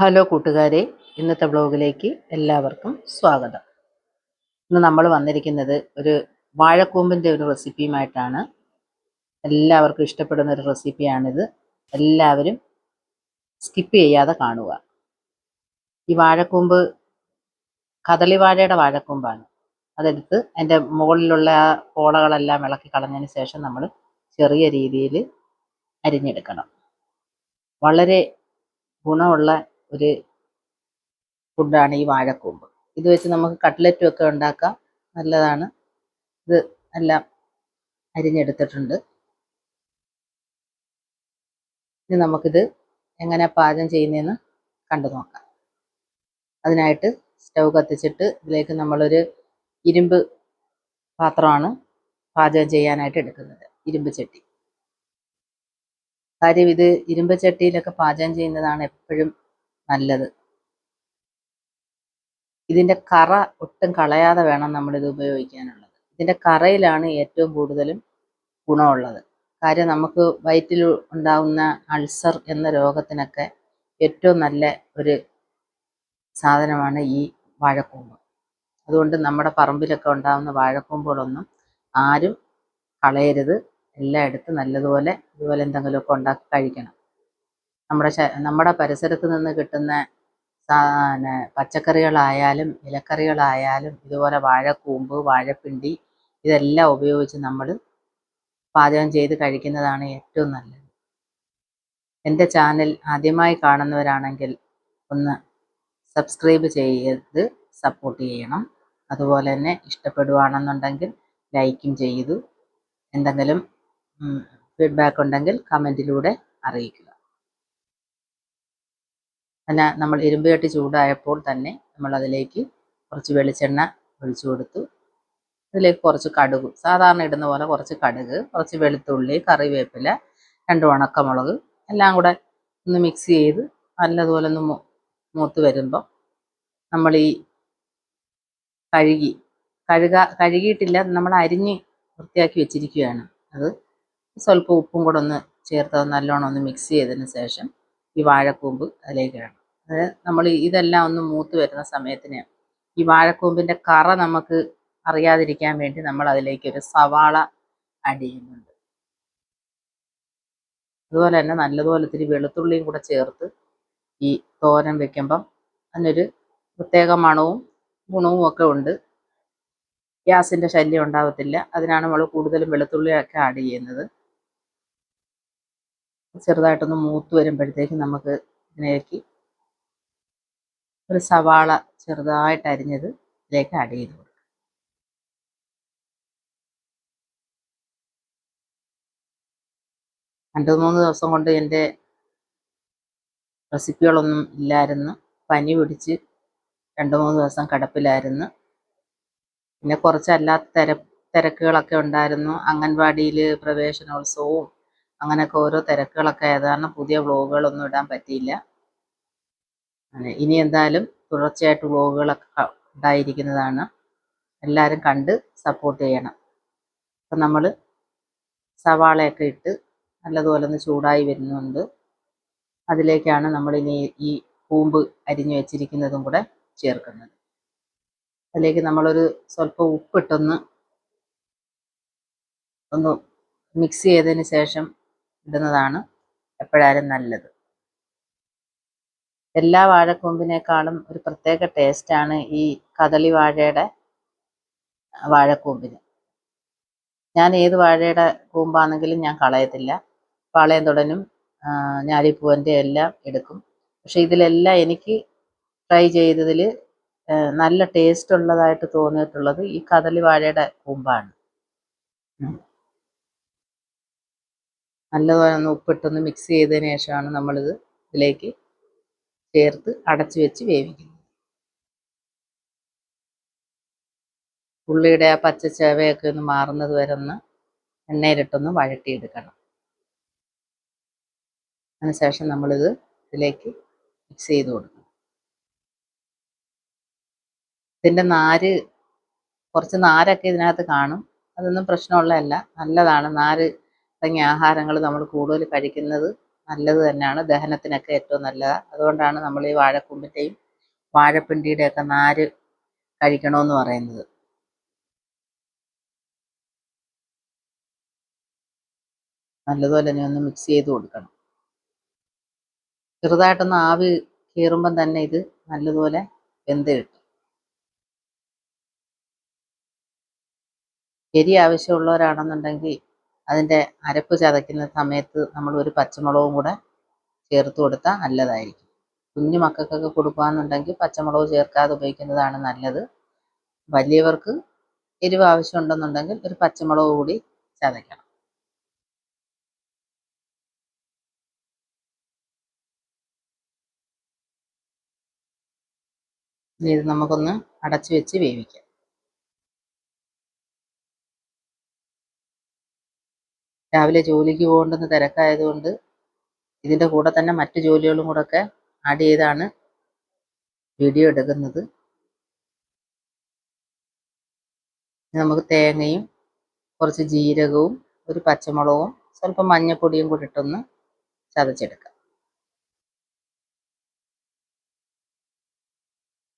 Hello കൂട്ടുകാരെ ഇന്നത്തെ ബ്ലോഗിലേക്ക് എല്ലാവർക്കും സ്വാഗതം. ഇന്ന് നമ്മൾ വന്നിരിക്കുന്നത് ഒരു വാഴക്കൂമ്പിന്റെ ഒരു റെസിപ്പിയുമായിട്ടാണ്. എല്ലാവർക്കും ഇഷ്ടപ്പെടുന്ന ഒരു റെസിപ്പിയാണിത്. എല്ലാവരും സ്കിപ്പ് ചെയ്യാതെ കാണുക. ഈ വാഴക്കൂമ്പ് കദളി വാഴയുടെ വാഴക്കൂമ്പാണ്. അതെടുത്ത് അതിന്റെ മുകളിലുള്ള ആ കോളകളെല്ലാം ഇളക്കി കളഞ്ഞതിന് ശേഷം നമ്മൾ ചെറിയ രീതിയിൽ അരിഞ്ഞെടുക്കണം. വളരെ ഗുണമുള്ള ഒരു ഫുഡാണ് ഈ വാഴക്കൂമ്പ്. ഇത് വെച്ച് നമുക്ക് കട്ട്ലറ്റും ഒക്കെ ഉണ്ടാക്കാം. നല്ലതാണ്. ഇത് എല്ലാം അരിഞ്ഞെടുത്തിട്ടുണ്ട്. ഇനി നമുക്കിത് എങ്ങനെ പാചകം ചെയ്യുന്നതെന്ന് കണ്ടു നോക്കാം. അതിനായിട്ട് സ്റ്റൗ കത്തിച്ചിട്ട് ഇതിലേക്ക് നമ്മളൊരു ഇരുമ്പ് പാത്രമാണ് പാചകം ചെയ്യാനായിട്ട് എടുക്കുന്നത്. ഇരുമ്പ് ചട്ടി. കാര്യം ഇത് ഇരുമ്പ് ചട്ടിയിലൊക്കെ പാചകം ചെയ്യുന്നതാണ് എപ്പോഴും നല്ലത്. ഇതിന്റെ കറ ഒട്ടും കളയാതെ വേണം നമ്മളിത് ഉപയോഗിക്കാനുള്ളത്. ഇതിന്റെ കറയിലാണ് ഏറ്റവും കൂടുതലും ഗുണമുള്ളത്. കാര്യം നമുക്ക് വയറ്റിൽ ഉണ്ടാകുന്ന അൾസർ എന്ന രോഗത്തിനൊക്കെ ഏറ്റവും നല്ല ഒരു സാധനമാണ് ഈ വാഴക്കൂമ്പ്. അതുകൊണ്ട് നമ്മുടെ പറമ്പിലൊക്കെ ഉണ്ടാകുന്ന വാഴക്കൂമ്പുകളൊന്നും ആരും കളയരുത്. എല്ലായിടത്തും നല്ലതുപോലെ ഇതുപോലെ എന്തെങ്കിലുമൊക്കെ ഉണ്ടാക്കി കഴിക്കണം. നമ്മുടെ നമ്മുടെ പരിസരത്ത് നിന്ന് കിട്ടുന്ന പച്ചക്കറികളായാലും ഇലക്കറികളായാലും ഇതുപോലെ വാഴക്കൂമ്പ് വാഴപ്പിണ്ടി ഇതെല്ലാം ഉപയോഗിച്ച് നമ്മൾ പാചകം ചെയ്ത് കഴിക്കുന്നതാണ് ഏറ്റവും നല്ലത്. എന്റെ ചാനൽ ആദ്യമായി കാണുന്നവരാണെങ്കിൽ ഒന്ന് സബ്സ്ക്രൈബ് ചെയ്ത് സപ്പോർട്ട് ചെയ്യണം. അതുപോലെ തന്നെ ഇഷ്ടപ്പെടുവാണെന്നുണ്ടെങ്കിൽ ലൈക്കും ചെയ്തു. എന്തെങ്കിലും ഫീഡ്ബാക്ക് ഉണ്ടെങ്കിൽ കമന്റിലൂടെ അറിയിക്കുക. പിന്നെ നമ്മൾ ഇരുമ്പ് ചട്ടി ചൂടായപ്പോൾ തന്നെ നമ്മൾ അതിലേക്ക് കുറച്ച് വെളിച്ചെണ്ണ ഒഴിച്ചു കൊടുത്തു. അതിലേക്ക് കുറച്ച് കടുക് സാധാരണ ഇടുന്ന പോലെ കുറച്ച് കടുക് കുറച്ച് വെളുത്തുള്ളി കറിവേപ്പില രണ്ട് ഉണക്കമുളക് എല്ലാം കൂടെ ഒന്ന് മിക്സ് ചെയ്ത് നല്ലതുപോലെ ഒന്ന് മൂത്ത് വരുമ്പോൾ നമ്മൾ ഈ കഴുകി കഴുക കഴുകിയിട്ടില്ല നമ്മൾ അരിഞ്ഞ് വൃത്തിയാക്കി വെച്ചിരിക്കുകയാണ്. അത് സ്വല്പം ഉപ്പും കൂടെ ഒന്ന് ചേർത്ത് നല്ലോണം ഒന്ന് മിക്സ് ചെയ്തതിന് ശേഷം ഈ വാഴക്കൂമ്പ് അതിലേക്ക് ഇടണം. അത് നമ്മൾ ഇതെല്ലാം ഒന്ന് മൂത്ത് വരുന്ന സമയത്തിന് ഈ വാഴക്കൂമ്പിന്റെ കറ നമുക്ക് അറിയാതിരിക്കാൻ വേണ്ടി നമ്മൾ അതിലേക്ക് ഒരു സവാള ആഡ് ചെയ്യുന്നുണ്ട്. അതുപോലെ തന്നെ നല്ലതുപോലെ ഇത്തിരി വെളുത്തുള്ളിയും കൂടെ ചേർത്ത് ഈ തോരൻ വെക്കുമ്പം അതിനൊരു പ്രത്യേക മണവും ഗുണവും ഒക്കെ ഉണ്ട്. ഗ്യാസിന്റെ ശല്യം ഉണ്ടാകത്തില്ല അതിനാണ് നമ്മൾ കൂടുതലും വെളുത്തുള്ളിയൊക്കെ ആഡ് ചെയ്യുന്നത്. ചെറുതായിട്ടൊന്ന് മൂത്ത് വരുമ്പോഴത്തേക്ക് നമുക്ക് ഇതിലേക്ക് ഒരു സവാള ചെറുതായിട്ട് അരിഞ്ഞത് ഇതിലേക്ക് ആഡ് ചെയ്ത് കൊടുക്കും. രണ്ട് മൂന്ന് ദിവസം കൊണ്ട് എന്റെ റെസിപ്പികളൊന്നും ഇല്ലായിരുന്നു. പനി പിടിച്ച് രണ്ട് മൂന്ന് ദിവസം കിടപ്പിലായിരുന്നു. പിന്നെ കുറച്ചല്ലാത്ത തിര തിരക്കുകളൊക്കെ ഉണ്ടായിരുന്നു. അംഗൻവാടിയിൽ പ്രവേശനോത്സവവും അങ്ങനെയൊക്കെ ഓരോ തിരക്കുകളൊക്കെ ആയതാണ് പുതിയ വ്ളോഗുകളൊന്നും ഇടാൻ പറ്റിയില്ല. ഇനി എന്തായാലും തുടർച്ചയായിട്ട് വ്ളോഗുകളൊക്കെ ഉണ്ടായിരിക്കുന്നതാണ്. എല്ലാവരും കണ്ട് സപ്പോർട്ട് ചെയ്യണം. അപ്പം നമ്മൾ സവാളയൊക്കെ ഇട്ട് നല്ലതുപോലെ ഒന്ന് ചൂടായി വരുന്നുണ്ട്. അതിലേക്കാണ് നമ്മളിനി ഈ കൂമ്പ് അരിഞ്ഞു വെച്ചിരിക്കുന്നതും കൂടെ ചേർക്കുന്നത്. അതിലേക്ക് നമ്മളൊരു സ്വല്പം ഉപ്പിട്ടൊന്ന് ഒന്ന് മിക്സ് ചെയ്തതിന് ശേഷം ഇടുന്നതാണ് എപ്പോഴായാലും നല്ലത്. എല്ലാ വാഴക്കൂമ്പിനേക്കാളും ഒരു പ്രത്യേക ടേസ്റ്റാണ് ഈ കദളി വാഴയുടെ വാഴക്കൂമ്പിന്. ഞാൻ ഏത് വാഴയുടെ കൂമ്പാണെങ്കിലും ഞാൻ കളയത്തില്ല. പാളയം തുടനും ഞാലിപ്പൂവന്റെ എല്ലാം എടുക്കും. പക്ഷെ ഇതിലെല്ലാം എനിക്ക് ട്രൈ ചെയ്തതിൽ നല്ല ടേസ്റ്റ് ഉള്ളതായിട്ട് തോന്നിയിട്ടുള്ളത് ഈ കദളി വാഴയുടെ കൂമ്പാണ്. നല്ലപോലെ ഒന്ന് ഉപ്പിട്ടൊന്ന് മിക്സ് ചെയ്തതിന് ശേഷമാണ് നമ്മളിത് ഇതിലേക്ക് ചേർത്ത് അടച്ചു വെച്ച് വേവിക്കുന്നത്. ഉള്ളിയുടെ ആ പച്ച ചവയൊക്കെ ഒന്ന് മാറുന്നത് വരെ ഒന്ന് എണ്ണയിലിട്ടൊന്ന് വഴട്ടിയെടുക്കണം അതിനുശേഷം നമ്മളിത് ഇതിലേക്ക് മിക്സ് ചെയ്ത് കൊടുക്കണം. ഇതിന്റെ നാര് കുറച്ച് നാരൊക്കെ ഇതിനകത്ത് കാണും. അതൊന്നും പ്രശ്നമുള്ളതല്ല. നല്ലതാണ്. നാര് അടങ്ങിയ ആഹാരങ്ങൾ നമ്മൾ കൂടുതൽ കഴിക്കുന്നത് നല്ലത് തന്നെയാണ്. ദഹനത്തിനൊക്കെ ഏറ്റവും നല്ലതാണ് അതുകൊണ്ടാണ് നമ്മൾ ഈ വാഴക്കൂമ്പിന്റെയും വാഴപ്പിണ്ടിയുടെയൊക്കെ നാര് കഴിക്കണമെന്ന് പറയുന്നത്. നല്ലതുപോലെ തന്നെ ഒന്ന് മിക്സ് ചെയ്ത് കൊടുക്കണം. ചെറുതായിട്ടൊന്ന് ആവി കീറുമ്പം തന്നെ ഇത് നല്ലതുപോലെ വെന്ത് കിട്ടും എരി ആവശ്യമുള്ളവരാണെന്നുണ്ടെങ്കിൽ അതിന്റെ അരപ്പ് ചതയ്ക്കുന്ന സമയത്ത് നമ്മൾ ഒരു പച്ചമുളകും കൂടെ ചേർത്ത് കൊടുത്താൽ നല്ലതായിരിക്കും. കുഞ്ഞു മക്കൾക്കൊക്കെ കൊടുക്കുകയെന്നുണ്ടെങ്കിൽ പച്ചമുളക് ചേർക്കാതെ ഉപയോഗിക്കുന്നതാണ് നല്ലത്. വലിയവർക്ക് എരിവ് ആവശ്യമുണ്ടെന്നുണ്ടെങ്കിൽ ഒരു പച്ചമുളക് കൂടി ചതയ്ക്കണം. ഇത് നമുക്കൊന്ന് അടച്ചു വെച്ച് വേവിക്കാം. രാവിലെ ജോലിക്ക് പോകേണ്ടുന്ന തിരക്കായതുകൊണ്ട് ഇതിന്റെ കൂടെ തന്നെ മറ്റു ജോലികളും കൂടെ ഒക്കെ ആഡ് ചെയ്താണ് വീഡിയോ എടുക്കുന്നത്. നമുക്ക് തേങ്ങയും കുറച്ച് ജീരകവും ഒരു പച്ചമുളകും സ്വല്പം മഞ്ഞപ്പൊടിയും കൂടി ഇട്ടൊന്ന് ചതച്ചെടുക്കാം.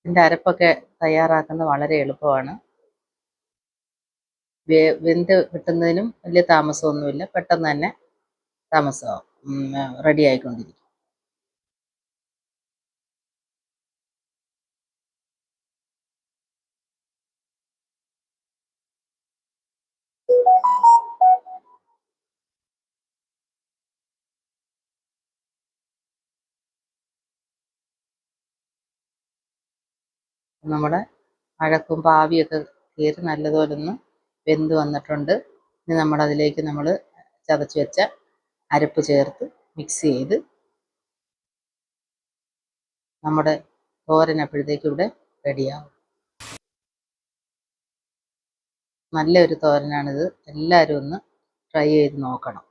ഇതിന്റെ അരപ്പൊക്കെ തയ്യാറാക്കുന്നത് വളരെ എളുപ്പമാണ്. വെന്ത് കിട്ടുന്നതിനും വലിയ താമസമൊന്നുമില്ല. പെട്ടെന്ന് തന്നെ താമസമാവും. റെഡി ആയിക്കൊണ്ടിരിക്കും. നമ്മുടെ അഴക്കും പാവിയൊക്കെ കയറി നല്ലതുപോലെ ഒന്ന് വെന്ത് വന്നിട്ടുണ്ട്. ഇനി നമ്മളതിലേക്ക് നമ്മൾ ചതച്ച് വെച്ച അരപ്പ് ചേർത്ത് മിക്സ് ചെയ്ത് നമ്മുടെ തോരൻ അപ്പോഴത്തേക്ക് ഇവിടെ റെഡിയാവും. നല്ലൊരു തോരനാണിത്. എല്ലാവരും ഒന്ന് ട്രൈ ചെയ്ത് നോക്കണം.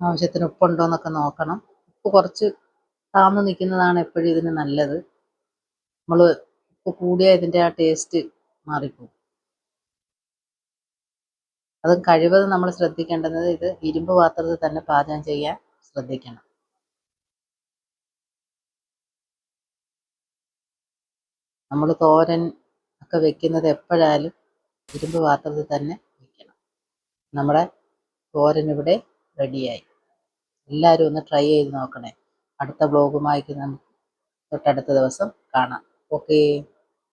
ആവശ്യത്തിന് ഉപ്പുണ്ടോ എന്നൊക്കെ നോക്കണം. ഉപ്പ് കുറച്ച് താന്നു നിൽക്കുന്നതാണ് എപ്പോഴും ഇതിന് നല്ലത്. നമ്മൾ ഉപ്പ് കൂടിയാൽ ഇതിന്റെ ആ ടേസ്റ്റ് മാറിപ്പോകും അത് കഴിവതും നമ്മൾ ശ്രദ്ധിക്കേണ്ടത് ഇത് ഇരുമ്പ് പാത്രത്തിൽ തന്നെ പാചകം ചെയ്യാൻ ശ്രദ്ധിക്കണം. നമ്മൾ തോരൻ ഒക്കെ വെക്കുന്നത് എപ്പോഴായാലും ഇരുമ്പ് പാത്രത്തിൽ തന്നെ വെക്കണം. നമ്മുടെ തോരൻ ഇവിടെ റെഡിയായി എല്ലാവരും ഒന്ന് ട്രൈ ചെയ്ത് നോക്കണേ. അടുത്ത ബ്ലോഗുമായി നമുക്ക് തൊട്ടടുത്ത ദിവസം കാണാം. ഓക്കേ